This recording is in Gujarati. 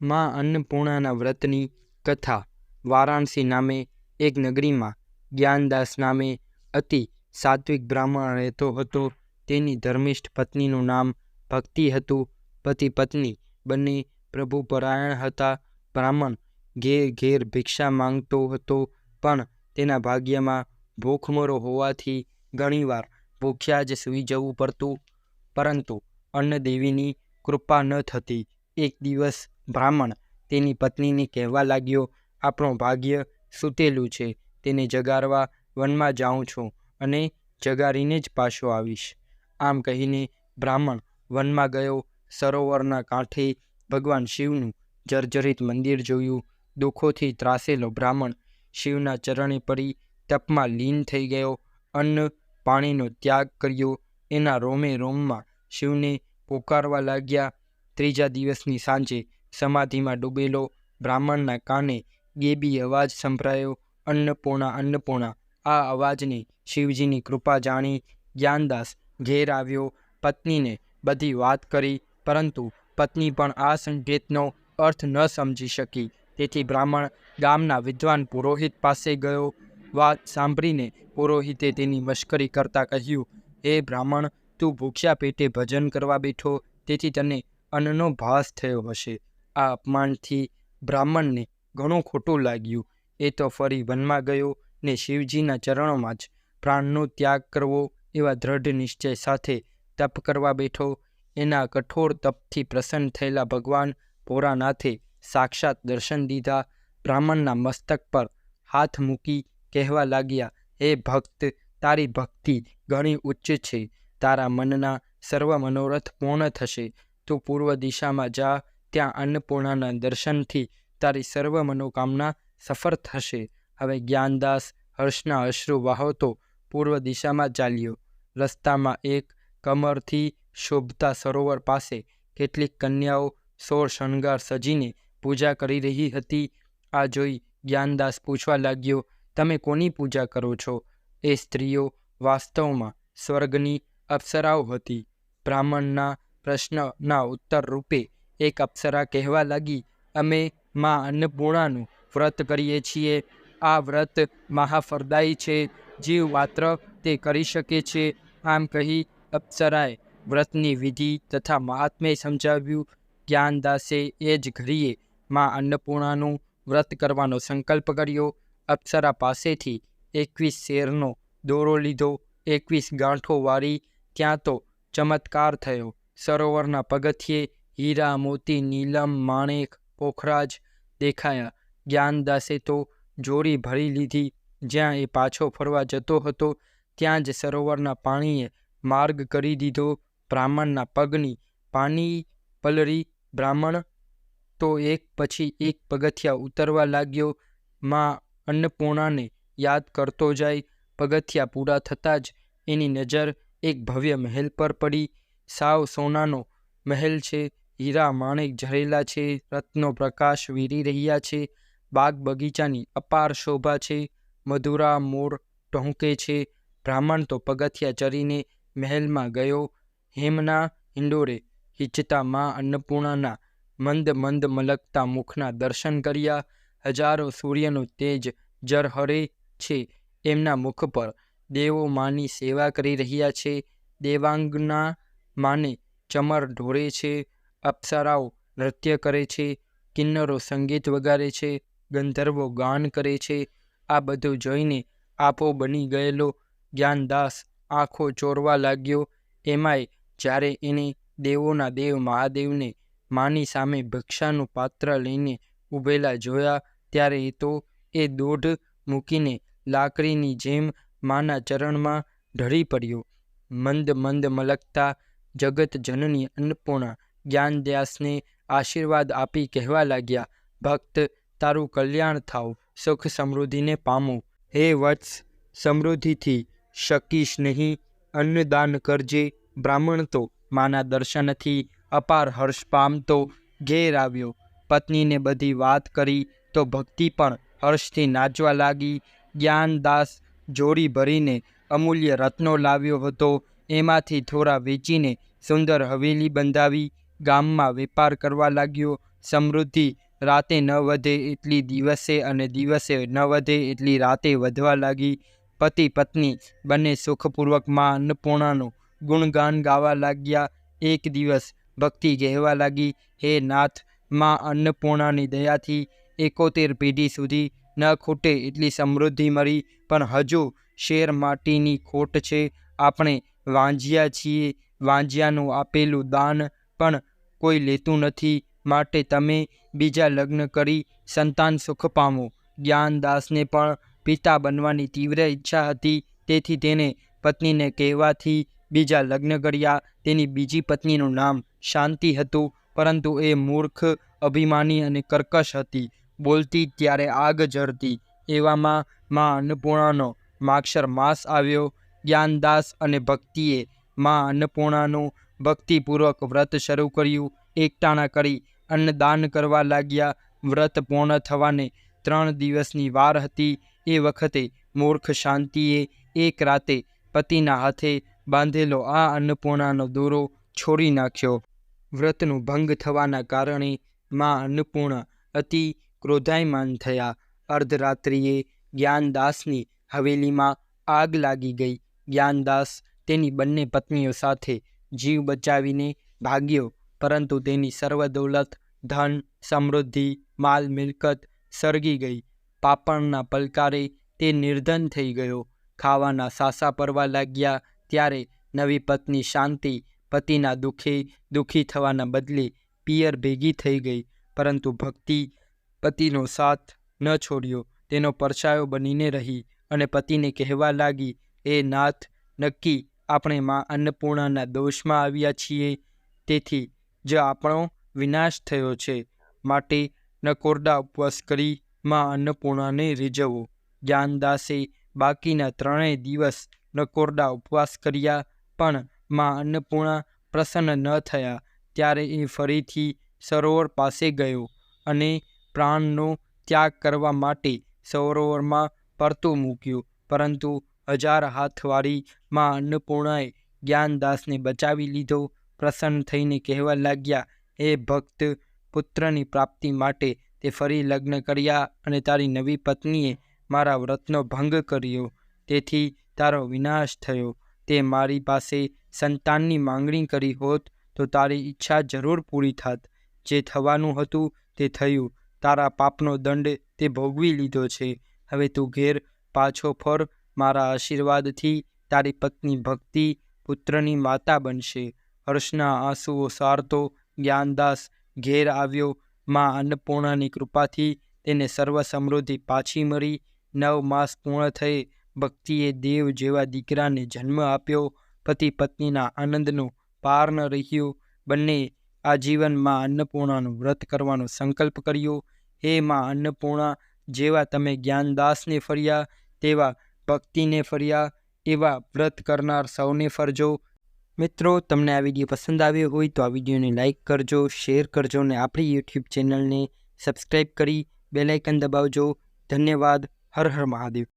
માં અન્નપૂર્ણાના વ્રતની કથા વારાણસી નામે એક નગરીમાં જ્ઞાનદાસ નામે અતિ સાત્વિક બ્રાહ્મણ રહેતો હતો. તેની ધર્મિષ્ઠ પત્નીનું નામ ભક્તિ હતું. પતિ પત્ની બંને પ્રભુપરાયણ હતા. બ્રાહ્મણ ઘેર ઘેર ભિક્ષા માંગતો હતો, પણ તેના ભાગ્યમાં ભૂખમરો હોવાથી ઘણીવાર ભૂખ્યા જ સૂઈ જવું પડતું, પરંતુ અન્નદેવીની કૃપા ન થતી એક દિવસ બ્રાહ્મણ તેની પત્નીને કહેવા લાગ્યો, આપણો ભાગ્ય સૂતેલું છે, તેને જગાડવા વનમાં જાઉં છું અને જગાડીને જ પાછો આવીશ. આમ કહીને બ્રાહ્મણ વનમાં ગયો, સરોવરના કાંઠે ભગવાન શિવનું જર્જરિત મંદિર જોયું. દુઃખોથી ત્રાસેલો બ્રાહ્મણ શિવના ચરણે પડી તપમાં લીન થઈ ગયો, અન્ન પાણીનો ત્યાગ કર્યો. એના રોમે રોમમાં શિવને પોકારવા લાગ્યા. ત્રીજા દિવસની સાંજે સમાધિમાં ડૂબેલો બ્રાહ્મણના કાને ગેબી અવાજ સંભળાયો, અન્નપૂર્ણા અન્નપૂર્ણા. આ અવાજને શિવજીની કૃપા જાણી જ્ઞાનદાસ ઘેર આવ્યો, પત્નીને બધી વાત કરી, પરંતુ પત્ની પણ આ સંકેતનો અર્થ ન સમજી શકી. તેથી બ્રાહ્મણ ગામના વિદ્વાન પુરોહિત પાસે ગયો. વાત સાંભળીને પુરોહિતે તેની મશ્કરી કરતા કહ્યું, હે બ્રાહ્મણ, તું ભૂખ્યા પેટે ભજન કરવા બેઠો, તેથી તને અન્નનો ભાસ થયો હશે. આ અપમાનથી બ્રાહ્મણને ઘણું ખોટું લાગ્યું. એ તો ફરી વનમાં ગયો ને શિવજીના ચરણોમાં જ પ્રાણનો ત્યાગ કરવો એવા દ્રઢ નિશ્ચય સાથે તપ કરવા બેઠો. એના કઠોર તપથી પ્રસન્ન થયેલા ભગવાન ભોરાનાથે સાક્ષાત દર્શન દીધા. બ્રાહ્મણના મસ્તક પર હાથ મૂકી કહેવા લાગ્યા, હે ભક્ત, તારી ભક્તિ ઘણી ઉચ્ચ છે. તારા મનના સર્વ મનોરથ પૂર્ણ થશે. તું પૂર્વ દિશામાં જા ત્યાં અન્નપૂર્ણાના દર્શનથી તારી સર્વ મનોકામના સફળ થશે. હવે જ્ઞાનદાસ હર્ષના અશ્રુ વહાવતો પૂર્વ દિશામાં ચાલ્યો. રસ્તામાં એક કમરથી શોભતા સરોવર પાસે કેટલીક કન્યાઓ સોળ શણગાર સજીને પૂજા કરી રહી હતી. આ જોઈ જ્ઞાનદાસ પૂછવા લાગ્યો, તમે કોની પૂજા કરો છો? એ સ્ત્રીઓ વાસ્તવમાં સ્વર્ગની અપ્સરાઓ હતી. બ્રાહ્મણના પ્રશ્નના ઉત્તર રૂપે એક અપ્સરા કહેવા લાગી, અમે માં અન્નપૂર્ણાનું વ્રત કરીએ છીએ. આ વ્રત મહાફળદાયી છે. જીવ માત્ર તે કરી શકે છે. આમ કહી અપ્સરાએ વ્રતની વિધિ તથા મહાત્મ્ય સમજાવ્યું, જ્ઞાનદાસે એ જ ઘડીએ માં અન્નપૂર્ણાનું વ્રત કરવાનો સંકલ્પ કર્યો. અપ્સરા પાસેથી એકવીસ શેરનો દોરો લીધો. એકવીસ ગાંઠો વાળી, ત્યાં તો ચમત્કાર થયો. સરોવરના પગથિયે હીરા મોતી નીલમ માણેક પોખરાજ દેખાયા. જ્ઞાનદાસે તો જોરી ભરી લીધી. જ્યાં એ પાછો ફરવા જતો હતો, ત્યાં જ સરોવરના પાણીએ માર્ગ કરી દીધો. બ્રાહ્મણના પગની પાણી પલરી બ્રાહ્મણ તો એક પછી એક પગથિયા ઉતરવા લાગ્યો. માં અન્નપૂર્ણાને યાદ કરતો જાય. પગથિયા પૂરા થતાં જ એની નજર એક ભવ્ય મહેલ પર પડી. સાવ સોનાનો મહેલ છે. હીરા, માણેક ઝરેલા છે, રત્નો પ્રકાશ વીરી રહ્યા છે, બાગ બગીચાની અપાર શોભા છે, મધુરા મોર ટોંકે છે, બ્રાહ્મણ તો પગથિયા ચરીને મહેલમાં ગયો, હેમના હિંડોરે હિંચતા મા અન્નપૂર્ણાના મંદ મંદ મલકતા મુખના દર્શન કર્યા, હજારો સૂર્યનું તેજ જરહરે છે, એમના મુખ પર દેવો માની સેવા કરી રહ્યા છે, દેવાંગના માને ચમર ઢોરે છે અપ્સરાઓ નૃત્ય કરે છે, કિન્નરો સંગીત વગાડે છે, ગંધર્વો ગાન કરે છે, આ બધું જોઈને આપો બની ગયેલો જ્ઞાનદાસ આંખો ચોરવા લાગ્યો. એમાંય જ્યારે એને દેવોના દેવ મહાદેવને માની સામે ભિક્ષાનું પાત્ર લઈને ઊભેલા જોયા, ત્યારે એ તો એ દોઢ મૂકીને લાકડીની જેમ માના ચરણમાં ઢળી પડ્યો. મંદ મંદ મલકતા જગત જનની અન્નપૂર્ણા જ્ઞાનદાસને આશીર્વાદ આપી કહેવા લાગ્યા, ભક્ત, તારું કલ્યાણ થાવ, સુખ સમૃદ્ધિને પામો. હે વત્સ, સમૃદ્ધિથી શકીશ નહીં, અન્નદાન કરજે, બ્રાહ્મણ તો માના દર્શનથી અપાર હર્ષ પામતો ઘેર આવ્યો. પત્નીને બધી વાત કરી તો ભક્તિ પણ હર્ષથી નાચવા લાગી. જ્ઞાનદાસ જોડી ભરીને અમૂલ્ય રત્નો લાવ્યો હતો. એમાંથી થોડા વેચીને સુંદર હવેલી બંધાવી. ગામમાં વેપાર કરવા લાગ્યો. સમૃદ્ધિ રાતે ન વધે એટલી દિવસે અને દિવસે ન વધે એટલી રાતે વધવા લાગી. પતિ પત્ની બંને સુખપૂર્વકમાં અન્નપૂર્ણાનું ગુણગાન ગાવા લાગ્યા. એક દિવસ ભક્તિ કહેવા લાગી, હે નાથ, માં અન્નપૂર્ણાની દયાથી એકોતેર પેઢી સુધી ન ખૂટે એટલી સમૃદ્ધિ મળી પણ હજુ શેર માટીની ખોટ છે. આપણે વાંજ્યા છીએ, વાંજ્યાનું આપેલું દાન પણ કોઈ લેતું નથી. માટે તમે બીજા લગ્ન કરી સંતાન સુખ પામો. જ્ઞાનદાસને પણ પિતા બનવાની તીવ્ર ઈચ્છા હતી. તેથી તેને પત્નીને કહેવાથી બીજા લગ્ન કર્યા. તેની બીજી પત્નીનું નામ શાંતિ હતું, પરંતુ એ મૂર્ખ, અભિમાની અને કર્કશ હતી. બોલતી ત્યારે આગ જરતી. એવામાં માં અન્નપૂર્ણાનો માક્ષર માસ આવ્યો. જ્ઞાનદાસ અને ભક્તિએ માં અન્નપૂર્ણાનું ભક્તિપૂર્વક વ્રત શરૂ કર્યું, એકટાણા કરી, અન્નદાન કરવા લાગ્યા. વ્રત પૂર્ણ થવાને ત્રણ દિવસની વાર હતી. એ વખતે મૂર્ખ શાંતિએ એક રાતે પતિના હાથે બાંધેલો આ અન્નપૂર્ણાનો દોરો છોડી નાખ્યો. વ્રતનું ભંગ થવાના કારણે માં અન્નપૂર્ણા અતિ ક્રોધાયમાન થયા. અર્ધરાત્રિએ જ્ઞાનદાસની હવેલીમાં આગ લાગી ગઈ. જ્ઞાનદાસ તેની બંને પત્નીઓ સાથે જીવ બચાવીને ભાગ્યો, પરંતુ તેની સર્વ દૌલત, ધન, સમૃદ્ધિ, માલ, મિલકત સળગી ગઈ. પાપણના પલકારે તે નિર્ધન થઈ ગયો. ખાવાના સાસા પરવા લાગ્યા ત્યારે નવી પત્ની શાંતિ, પતિના દુઃખે દુઃખી થવાના બદલે પિયર ભેગી થઈ ગઈ, પરંતુ ભક્તિ પતિનો સાથ ન છોડ્યો. તેનો પરછાયો બનીને રહી અને પતિને કહેવા લાગી, એ નાથ, નક્કી આપણે માં અન્નપૂર્ણાના દોષમાં આવ્યા છીએ. તેથી જ આપણો વિનાશ થયો છે. માટે નકોરડા ઉપવાસ કરી માં અન્નપૂર્ણાને રીઝવો જ્ઞાનદાસે બાકીના ત્રણેય દિવસ નકોરડા ઉપવાસ કર્યા, પણ માં અન્નપૂર્ણા પ્રસન્ન ન થયા. ત્યારે એ ફરીથી સરોવર પાસે ગયો અને પ્રાણનો ત્યાગ કરવા માટે સરોવરમાં પરતું મૂક્યું. પરંતુ હજાર હાથવાળી માં અન્નપૂર્ણાએ જ્ઞાનદાસને બચાવી લીધો. પ્રસન્ન થઈને કહેવા લાગ્યા એ ભક્ત, પુત્રની પ્રાપ્તિ માટે તે ફરી લગ્ન કર્યા અને તારી નવી પત્નીએ મારા વ્રતનો ભંગ કર્યો. તેથી તારો વિનાશ થયો. તે મારી પાસે સંતાનની માંગણી કરી હોત તો તારી ઈચ્છા જરૂર પૂરી થાત. જે થવાનું હતું તે થયું. તારા પાપનો દંડ તે ભોગવી લીધો છે. હવે તું ઘેર પાછો ફર મારા આશીર્વાદથી તારી પત્ની ભક્તિ પુત્રની માતા બનશે. હર્ષના આંસુઓ સારતો જ્ઞાનદાસ ઘેર આવ્યો. માં અન્નપૂર્ણાની કૃપાથી તેને સર્વ સમૃદ્ધિ પાછી મળી. નવ માસ પૂર્ણ થઈ ભક્તિએ દેવ જેવા દીકરાને જન્મ આપ્યો. પતિ પત્નીના આનંદનો પાર ન રહ્યો. બંને આ જીવનમાં અન્નપૂર્ણાનું વ્રત કરવાનો સંકલ્પ કર્યો. હે માં અન્નપૂર્ણા, જેવા તમે જ્ઞાનદાસને ફર્યા, તેવા ભક્તિને ફર્યા એવા વ્રત કરનાર સૌને ફરજો. મિત્રો, તમને આ વીડિયો પસંદ આવ્યો હોય તો આ વિડીયોને લાઇક કરજો, શેર કરજો અને આપણી યુટ્યુબ ચેનલને સબસ્ક્રાઈબ કરી બેલાઇકન દબાવજો. ધન્યવાદ. હર હર મહાદેવ.